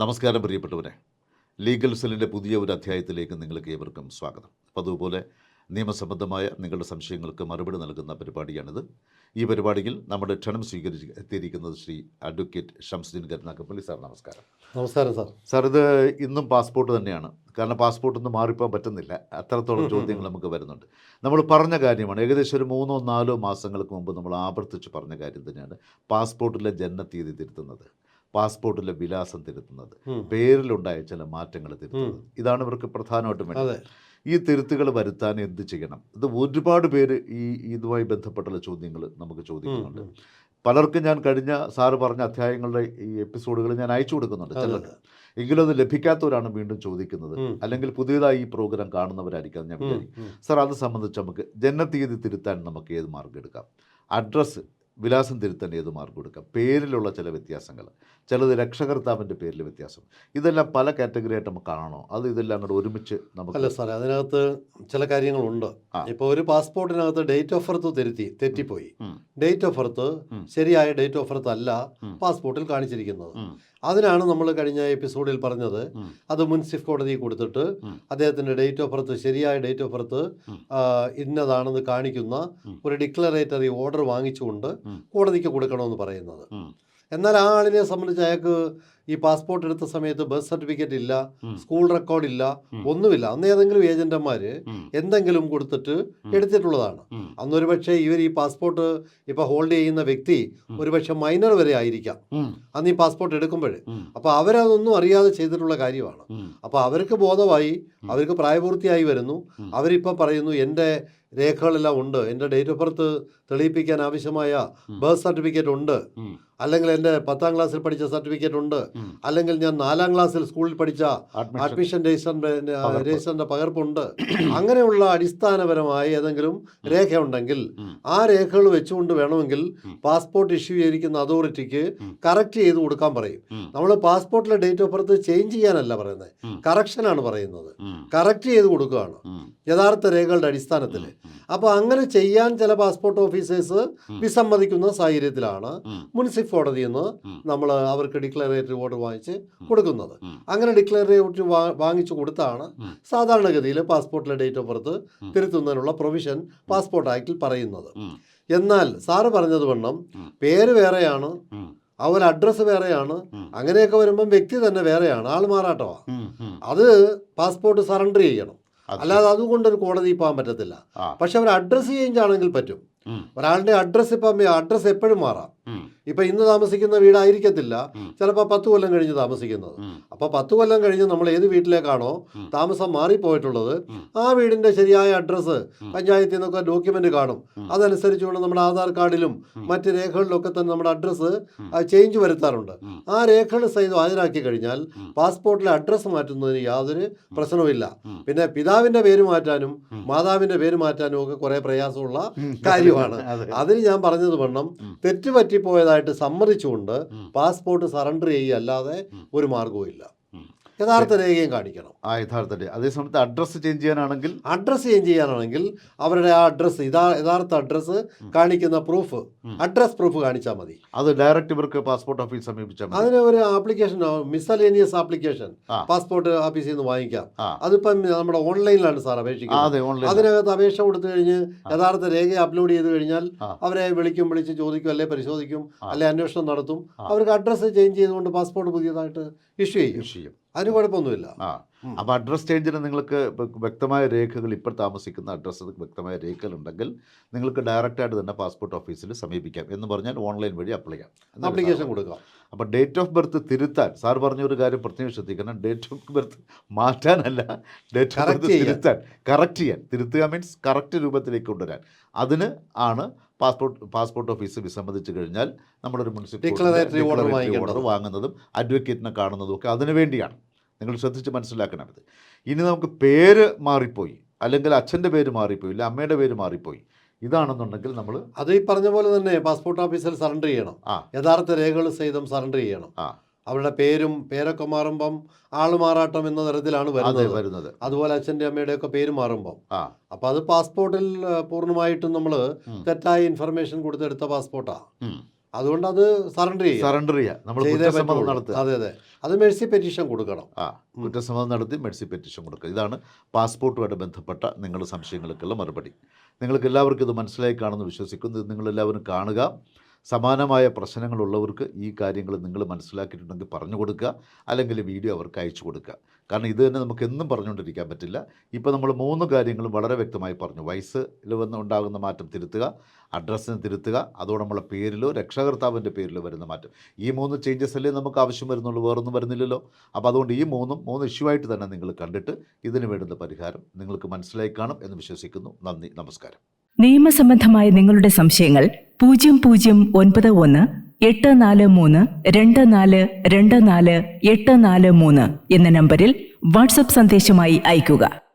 നമസ്കാരം പ്രിയപ്പെട്ടവരെ. ലീഗൽ സെല്ലിന്റെ പുതിയ ഒരു അധ്യായത്തിലേക്ക് നിങ്ങൾക്ക് ഏവർക്കും സ്വാഗതം. അപ്പോൾ അതുപോലെ നിയമസംബന്ധമായ നിങ്ങളുടെ സംശയങ്ങൾക്ക് മറുപടി നൽകുന്ന പരിപാടിയാണിത്. ഈ പരിപാടിയിൽ നമ്മുടെ ക്ഷണം സ്വീകരിച്ച് എത്തിയിരിക്കുന്നത് ശ്രീ അഡ്വക്കേറ്റ് ഷംസുദ്ദീൻ കരുനാക്കപ്പള്ളി സാർ. നമസ്കാരം. നമസ്കാരം സാർ. സാർ ഇത് ഇന്നും പാസ്പോർട്ട് തന്നെയാണ്. കാരണം പാസ്പോർട്ട് ഒന്നും മാറിപ്പോകാൻ പറ്റുന്നില്ല. അത്രത്തോളം ചോദ്യങ്ങൾ നമുക്ക് വരുന്നുണ്ട്. നമ്മൾ പറഞ്ഞ കാര്യമാണ്. ഏകദേശം ഒരു മൂന്നോ നാലോ മാസങ്ങൾക്ക് മുമ്പ് നമ്മൾ ആവർത്തിച്ച് പറഞ്ഞ കാര്യം തന്നെയാണ്. പാസ്പോർട്ടിലെ ജനനത്തീയതി തിരുത്തുന്നത്. പാസ്പോർട്ടിലെ വിലാസം തിരുത്തുന്നത്. പേരിലുണ്ടായ ചില മാറ്റങ്ങൾ തിരുത്തുന്നത്. ഇതാണ് ഇവർക്ക് പ്രധാനമായിട്ടും വേണ്ടത്. ഈ തിരുത്തുകൾ വരുത്താൻ എന്ത് ചെയ്യണം? ഇത് ഒരുപാട് പേര് ഈ ഇതുമായി ബന്ധപ്പെട്ടുള്ള ചോദ്യങ്ങൾ നമുക്ക് ചോദിക്കുന്നുണ്ട്. പലർക്കും ഞാൻ കഴിഞ്ഞ സാറ് പറഞ്ഞ അധ്യായങ്ങളുടെ ഈ എപ്പിസോഡുകൾ ഞാൻ അയച്ചു കൊടുക്കുന്നുണ്ട് ചിലർക്ക്. എങ്കിലും അത് ലഭിക്കാത്തവരാണ് വീണ്ടും ചോദിക്കുന്നത്. അല്ലെങ്കിൽ പുതിയതായി ഈ പ്രോഗ്രാം കാണുന്നവരായിരിക്കാം ഞാൻ വിചാരിക്കും. സാർ അത് സംബന്ധിച്ച് നമുക്ക് ജനനത്തീയതി തിരുത്താൻ നമുക്ക് ഏത് മാർഗം എടുക്കാം? അഡ്രസ്സ് വിലാസം തിരുത്താൻ ഏത് മാർക്ക് എടുക്കാം പേരിലുള്ള ചില വ്യത്യാസങ്ങൾ. ചിലത് രക്ഷകർത്താവിന്റെ പേരിൽ വ്യത്യാസം. ഇതെല്ലാം പല കാറ്റഗറി ആയിട്ട് നമുക്ക് കാണണോ? അത് ഇതെല്ലാം അങ്ങോട്ട് ഒരുമിച്ച് നമുക്ക് അല്ല സാറേ അതിനകത്ത് ചില കാര്യങ്ങളുണ്ട്. ഇപ്പോൾ ഒരു പാസ്പോർട്ടിനകത്ത് ഡേറ്റ് ഓഫ് ബർത്ത് തിരുത്തി തെറ്റിപ്പോയി. ഡേറ്റ് ഓഫ് ബർത്ത് ശരിയായ ഡേറ്റ് ഓഫ് ബർത്ത് അല്ല പാസ്പോർട്ടിൽ കാണിച്ചിരിക്കുന്നത്. അതിനാണ് നമ്മൾ കഴിഞ്ഞ എപ്പിസോഡിൽ പറഞ്ഞത്. അത് മുൻസിഫ് കോടതി കൊടുത്തിട്ട് അദ്ദേഹത്തിന്റെ അദ്ദേഹത്തിന്റെ ഡേറ്റ് ഓഫ് ബർത്ത് ശരിയായ ഡേറ്റ് ഓഫ് ബർത്ത് ഇന്നതാണെന്ന് കാണിക്കുന്ന ഒരു ഡിക്ലറേറ്ററി ഓർഡർ വാങ്ങിച്ചുകൊണ്ട് കോടതിക്ക് കൊടുക്കണമെന്ന് പറയുന്നത്. എന്നാൽ ആ ആളിനെ സംബന്ധിച്ച് അയാൾക്ക് ഈ പാസ്പോർട്ട് എടുത്ത സമയത്ത് ബർത്ത് സർട്ടിഫിക്കറ്റ് ഇല്ല സ്കൂൾ റെക്കോർഡ് ഇല്ല ഒന്നുമില്ല. അന്ന് ഏതെങ്കിലും ഏജന്റന്മാര് എന്തെങ്കിലും കൊടുത്തിട്ട്. എടുത്തിട്ടുള്ളതാണ്. അന്നൊരു പക്ഷേ ഇവർ ഈ പാസ്പോർട്ട് ഇപ്പൊ ഹോൾഡ് ചെയ്യുന്ന വ്യക്തി ഒരുപക്ഷെ മൈനർ വരെ ആയിരിക്കാം. അന്ന് ഈ പാസ്പോർട്ട് എടുക്കുമ്പോൾ അപ്പൊ അപ്പോൾ അവരതൊന്നും അറിയാതെ ചെയ്തിട്ടുള്ള കാര്യമാണ്. അപ്പൊ അപ്പോൾ അവർക്ക് ബോധമായി. അവർക്ക് പ്രായപൂർത്തിയായി വരുന്നു. അവരിപ്പം അവരിപ്പോൾ പറയുന്നു എന്റെ രേഖകളെല്ലാം ഉണ്ട്. എന്റെ ഡേറ്റ് ഓഫ് ബർത്ത് തെളിയിപ്പിക്കാൻ ആവശ്യമായ. ബർത്ത് സർട്ടിഫിക്കറ്റ് ഉണ്ട്. അല്ലെങ്കിൽ എന്റെ പത്താം ക്ലാസ്സിൽ പഠിച്ച സർട്ടിഫിക്കറ്റ് ഉണ്ട്. അല്ലെങ്കിൽ ഞാൻ നാലാം ക്ലാസ്സിൽ സ്കൂളിൽ പഠിച്ച അഡ്മിഷൻ രജിസ്റ്ററിന്റെ പകർപ്പ്. രജിസ്റ്ററിന്റെ പകർപ്പുണ്ട്. അങ്ങനെയുള്ള അടിസ്ഥാനപരമായ ഏതെങ്കിലും രേഖ ഉണ്ടെങ്കിൽ ആ രേഖകൾ വെച്ചുകൊണ്ട് വേണമെങ്കിൽ പാസ്പോർട്ട് ഇഷ്യൂ ചെയ്തിരിക്കുന്ന അതോറിറ്റിക്ക്. കറക്റ്റ് ചെയ്ത് കൊടുക്കാൻ പറയും. നമ്മൾ പാസ്പോർട്ടിലെ ഡേറ്റ് ഓഫ് ബർത്ത് ചേഞ്ച് ചെയ്യാനല്ല പറയുന്നത്. കറക്ഷനാണ് പറയുന്നത്. കറക്റ്റ് ചെയ്ത് കൊടുക്കുകയാണ്. യഥാർത്ഥ രേഖകളുടെ അടിസ്ഥാനത്തിൽ. അപ്പൊ അപ്പോൾ അങ്ങനെ ചെയ്യാൻ ചില പാസ്പോർട്ട് ഓഫീസേഴ്സ് വിസമ്മതിക്കുന്ന സാഹചര്യത്തിലാണ് മുനിസിഫ് കോടതിയിൽ നിന്ന് നമ്മൾ അവർക്ക് ഡിക്ലറേറ്ററി ഓർഡർ വാങ്ങിച്ച് കൊടുക്കുന്നത്. അങ്ങനെ ഡിക്ലെയർ ചെയ്തിട്ട് വാങ്ങിച്ചു കൊടുത്താണ്. സാധാരണഗതിയിൽ പാസ്പോർട്ടിലെ ഡേറ്റ് ഓഫ് ബർത്ത് തിരുത്തുന്നതിനുള്ള പ്രൊവിഷൻ പാസ്പോർട്ട് ആക്ടിൽ പറയുന്നത്. എന്നാൽ സാറ് പറഞ്ഞത് വണ്ണം പേര് വേറെയാണ്. അവർ അഡ്രസ്സ് വേറെയാണ്. അങ്ങനെയൊക്കെ വരുമ്പം വ്യക്തി തന്നെ വേറെയാണ് ആൾ മാറാട്ടമാണ്. ഉം. അത് പാസ്പോർട്ട് സറണ്ടർ ചെയ്യണം. അല്ലാതെ അതുകൊണ്ട് ഒരു കോടതി പോകാൻ പറ്റത്തില്ല. പക്ഷെ അവർ അഡ്രസ്സ് ചേഞ്ച് ആണെങ്കിൽ പറ്റും. ഒരാളുടെ അഡ്രസ്സ് ഇപ്പം അഡ്രസ്സ് എപ്പോഴും മാറാം. ഇപ്പം ഇന്ന് താമസിക്കുന്ന വീടായിരിക്കത്തില്ല. ചിലപ്പോ ചിലപ്പോൾ പത്ത് കൊല്ലം കഴിഞ്ഞ് താമസിക്കുന്നത്. അപ്പൊ പത്ത് കൊല്ലം കഴിഞ്ഞ് നമ്മൾ ഏത് വീട്ടിലേക്കാണോ താമസം മാറിപ്പോയിട്ടുള്ളത്. ആ വീടിന്റെ ശരിയായ അഡ്രസ്സ് പഞ്ചായത്തിൽ നിന്നൊക്കെ ഡോക്യുമെന്റ് കാണും. അതനുസരിച്ച് അതനുസരിച്ചുകൊണ്ട് നമ്മുടെ ആധാർ കാർഡിലും മറ്റ് രേഖകളിലൊക്കെ തന്നെ നമ്മുടെ അഡ്രസ്സ് ചേഞ്ച് വരുത്താറുണ്ട്. ആ രേഖകൾ സഹിതം ഹാജരാക്കി കഴിഞ്ഞാൽ പാസ്പോർട്ടിലെ അഡ്രസ്സ് മാറ്റുന്നതിന് യാതൊരു പ്രശ്നവുമില്ല. പിന്നെ പിതാവിന്റെ പേര് മാറ്റാനും മാതാവിന്റെ പേര് മാറ്റാനും ഒക്കെ കുറെ പ്രയാസമുള്ള കാര്യമാണ്. അതെ. അതിന് ഞാൻ പറഞ്ഞത് വണ്ണം ഉം. തെറ്റുപറ്റിപ്പോയതായിട്ട് സമ്മതിച്ചുകൊണ്ട് പാസ്പോർട്ട് സറണ്ടർ ചെയ്യുക അല്ലാതെ ഒരു മാർഗവും ഇല്ല. യഥാർത്ഥ രേഖയും കാണിക്കണം. ആ യഥാർത്ഥ അതേ സമയത്ത് അഡ്രസ്സ് ചേഞ്ച് ചെയ്യാനാണെങ്കിൽ അഡ്രസ്സ് ചേഞ്ച് ചെയ്യാനാണെങ്കിൽ അവരുടെ ആ അഡ്രസ്സ് ഇതാ യഥാർത്ഥ അഡ്രസ്സ് കാണിക്കുന്ന പ്രൂഫ് അഡ്രസ് പ്രൂഫ് കാണിച്ചാൽ മതി. അത് ഡയറക്റ്റ് ഇവർക്ക് പാസ്പോർട്ട് ഓഫീസ് സമീപിച്ചാൽ അതിന് ഒരു ആപ്ലിക്കേഷൻ മിസലേനിയസ് ആപ്ലിക്കേഷൻ പാസ്പോർട്ട് ഓഫീസിൽ നിന്ന് വാങ്ങിക്കാം. അതിപ്പം നമ്മുടെ ഓൺലൈനിലാണ് സാർ അപേക്ഷിക്കുന്നത്. അതിനകത്ത് അപേക്ഷ കൊടുത്തു കഴിഞ്ഞ് യഥാർത്ഥ രേഖ അപ്ലോഡ് ചെയ്ത് കഴിഞ്ഞാൽ അവരെ വിളിക്കും വിളിച്ച് ചോദിക്കും അല്ലെ പരിശോധിക്കും. അല്ലെ അന്വേഷണം നടത്തും. അവർക്ക് അഡ്രസ്സ് ചേഞ്ച് ചെയ്തുകൊണ്ട് പാസ്പോർട്ട് പുതിയതായിട്ട് ഇഷ്യൂ ചെയ്യും. അതിന് കുഴപ്പമൊന്നുമില്ല. ആ. അപ്പോൾ അഡ്രസ് ചേഞ്ചിന് നിങ്ങൾക്ക് വ്യക്തമായ രേഖകൾ ഇപ്പോൾ താമസിക്കുന്ന അഡ്രസ്സ് വ്യക്തമായ രേഖകൾ ഉണ്ടെങ്കിൽ നിങ്ങൾക്ക് ഡയറക്റ്റായിട്ട് തന്നെ പാസ്പോർട്ട് ഓഫീസിൽ സമീപിക്കാം. എന്ന് പറഞ്ഞാൽ ഓൺലൈൻ വഴി അപ്ലൈ ചെയ്യാം. അപ്ലിക്കേഷൻ കൊടുക്കുക കൊടുക്കാം. അപ്പോൾ ഡേറ്റ് ഓഫ് ബർത്ത് തിരുത്താൻ സാർ പറഞ്ഞ ഒരു കാര്യം പ്രത്യേകം ശ്രദ്ധിക്കണം. ഡേറ്റ് ഓഫ് ബർത്ത് മാറ്റാനല്ല ഡേറ്റ് ഓഫ് ബർത്ത് തിരുത്താൻ. കറക്റ്റ് ചെയ്യാൻ. തിരുത്തുക മീൻസ് കറക്റ്റ് രൂപത്തിലേക്ക് കൊണ്ടുവരാൻ. അതിന് ആണ് പാസ്പോർട്ട് പാസ്പോർട്ട് ഓഫീസ് വിസമ്മതിച്ചു കഴിഞ്ഞാൽ നമ്മളൊരു മുനിസിപ്പൽ ഓർഡർ. വാങ്ങുന്നതും അഡ്വക്കേറ്റിനെ കാണുന്നതും ഒക്കെ അതിനു വേണ്ടിയാണ്. നിങ്ങൾ ശ്രദ്ധിച്ച് മനസ്സിലാക്കണം ഇത്. ഇനി നമുക്ക് പേര് മാറിപ്പോയി. അല്ലെങ്കിൽ അച്ഛന്റെ പേര് മാറിപ്പോയി അല്ലെങ്കിൽ അമ്മയുടെ പേര് മാറിപ്പോയി. ഇതാണെന്നുണ്ടെങ്കിൽ നമ്മൾ അത് ഈ പറഞ്ഞ പോലെ തന്നെ പാസ്പോർട്ട് ഓഫീസിൽ സറണ്ടർ ചെയ്യണം. ആ. യഥാർത്ഥ രേഖകൾ സഹിതം സറണ്ടർ ചെയ്യണം. ആ. അവരുടെ പേരും പേരൊക്കെ മാറുമ്പം ആൾ മാറാട്ടം എന്ന തരത്തിലാണ് വരുന്നത്. അതുപോലെ അച്ഛന്റെ അമ്മയുടെ ഒക്കെ പേര് മാറുമ്പം. അപ്പൊ അത് പാസ്പോർട്ടിൽ പൂർണമായിട്ടും നമ്മൾ തെറ്റായ ഇൻഫർമേഷൻ കൊടുത്തെടുത്ത പാസ്പോർട്ടാണ്. അതുകൊണ്ട് അത് സറണ്ടർ ചെയ്യുക. സറണ്ടർ ചെയ്യുക. നമ്മൾ കുറ്റസമ്മതം നടത്തുക. അതെ അതെ. അത് മെഴ്സി പെറ്റീഷൻ കൊടുക്കണം. ആ കുറ്റസമ്മതം നടത്തി മെഴ്സി പെറ്റീഷൻ കൊടുക്കുക. ഇതാണ് പാസ്പോർട്ടുമായിട്ട് ബന്ധപ്പെട്ട നിങ്ങളുടെ സംശയങ്ങൾക്കുള്ള മറുപടി. നിങ്ങൾക്ക് എല്ലാവർക്കും ഇത് മനസ്സിലായി കാണുമെന്ന് വിശ്വസിക്കുന്നു. നിങ്ങളെല്ലാവരും കാണുക. സമാനമായ പ്രശ്നങ്ങളുള്ളവർക്ക് ഈ കാര്യങ്ങൾ നിങ്ങൾ മനസ്സിലാക്കിയിട്ടുണ്ടെങ്കിൽ പറഞ്ഞു കൊടുക്കുക അല്ലെങ്കിൽ വീഡിയോ അവർക്ക് അയച്ചു കൊടുക്കുക. കാരണം ഇത് തന്നെ നമുക്ക് എന്നും പറഞ്ഞുകൊണ്ടിരിക്കാൻ പറ്റില്ല. ഇപ്പോൾ നമ്മൾ മൂന്ന് കാര്യങ്ങളും വളരെ വ്യക്തമായി പറഞ്ഞു. വയസ്സിൽ വന്ന് ഉണ്ടാകുന്ന മാറ്റം തിരുത്തുക അഡ്രസ്സിന് തിരുത്തുക അതോടെ നമ്മളെ പേരിലോ രക്ഷകർത്താവിന്റെ പേരിലോ വരുന്ന മാറ്റം. ഈ മൂന്ന് ചേഞ്ചസ് അല്ലേ നമുക്ക് ആവശ്യം വരുന്നുള്ളൂ വേറൊന്നും വരുന്നില്ലല്ലോ. അപ്പോൾ അതുകൊണ്ട് ഈ മൂന്നും മൂന്ന് ഇഷ്യൂ ആയിട്ട് തന്നെ നിങ്ങൾ കണ്ടിട്ട് ഇതിന് വേണ്ടുന്ന പരിഹാരം നിങ്ങൾക്ക് മനസ്സിലായി കാണും എന്ന് വിശ്വസിക്കുന്നു. നന്ദി നമസ്കാരം. നിയമസംബന്ധമായ നിങ്ങളുടെ സംശയങ്ങൾ പൂജ്യം പൂജ്യം ഒൻപത് ഒന്ന് എട്ട് നാല് മൂന്ന് രണ്ട് നാല് രണ്ട് നാല് എട്ട് നാല് മൂന്ന് എന്ന നമ്പറിൽ വാട്സപ്പ് സന്ദേശമായി അയയ്ക്കുക.